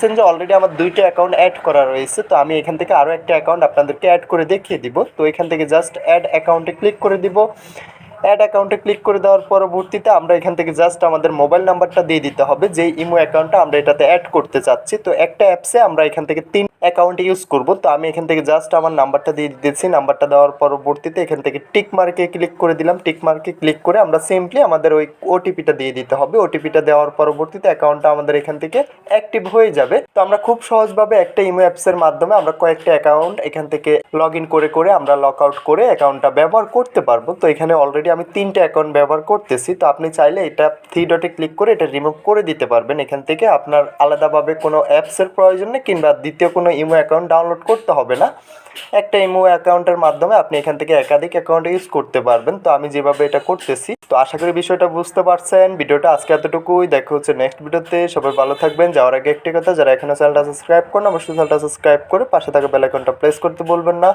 দেখছেন যে অলরেডি আমার দুইটা অ্যাকাউন্ট অ্যাড করা রয়েছে, তো আমি এখান থেকে আরও একটা অ্যাকাউন্ট আপনাদেরকে অ্যাড করে দেখিয়ে দিব। তো এখান থেকে জাস্ট অ্যাড অ্যাকাউন্টে ক্লিক করে দিব। অ্যাড অ্যাকাউন্টে ক্লিক করে দেওয়ার পরবর্তীতে আমরা এখান থেকে জাস্ট আমাদের মোবাইল নাম্বারটা দিয়ে দিতে হবে। যে ইমো অ্যাকাউন্টটা আমরা এটাতে অ্যাড করতে চাচ্ছি, তো একটা অ্যাপসে আমরা এখান থেকে তিন অ্যাকাউন্ট ইউজ করব। তো আমি এখান থেকে জাস্ট আমার নাম্বারটা দিয়ে দিতেছি। নাম্বারটা দেওয়ার পরবর্তীতে এখান থেকে টিক মার্কে ক্লিক করে দিলাম। টিক মার্কে ক্লিক করে আমরা সিম্পলি আমাদের ওই ওটিপিটা দিয়ে দিতে হবে। ওটিপিটা দেওয়ার পরবর্তীতে অ্যাকাউন্টটা আমাদের এখান থেকে অ্যাক্টিভ হয়ে যাবে। তো আমরা খুব সহজভাবে একটা ইমো অ্যাপসের মাধ্যমে আমরা কয়েকটা অ্যাকাউন্ট এখান থেকে লগ ইন করে করে আমরা লক আউট করে অ্যাকাউন্টটা ব্যবহার করতে পারব। তো এখানে অলরেডি আমি তিনটে অ্যাকাউন্ট ব্যবহার করতেছি, তো আপনি চাইলে এটা থ্রি ডটে ক্লিক করে এটা রিমুভ করে দিতে পারবেন। এখান থেকে আপনার আলাদাভাবে কোনো অ্যাপসের প্রয়োজন নেই, কিংবা দ্বিতীয় কোনো ইমো অ্যাকাউন্ট ডাউনলোড করতে হবে না। একটা ইমো অ্যাকাউন্টের মাধ্যমে আপনি এখান থেকে একাধিক অ্যাকাউন্ট ইউজ করতে পারবেন। তো আমি যেভাবে এটা করতেছি, তো আশা করি বিষয়টা বুঝতে পারছেন। ভিডিওটা আজকে এতটুকুই, দেখা হচ্ছে নেক্সট ভিডিওতে। সবাই ভালো থাকবেন। যাওয়ার আগে একটি কথা, যারা এখনও চ্যানেলটা সাবস্ক্রাইব করেন, অবশ্যই চ্যানেলটা সাবস্ক্রাইব করে পাশে থাকা বেল আইকনটা প্রেস করতে বলবেন না।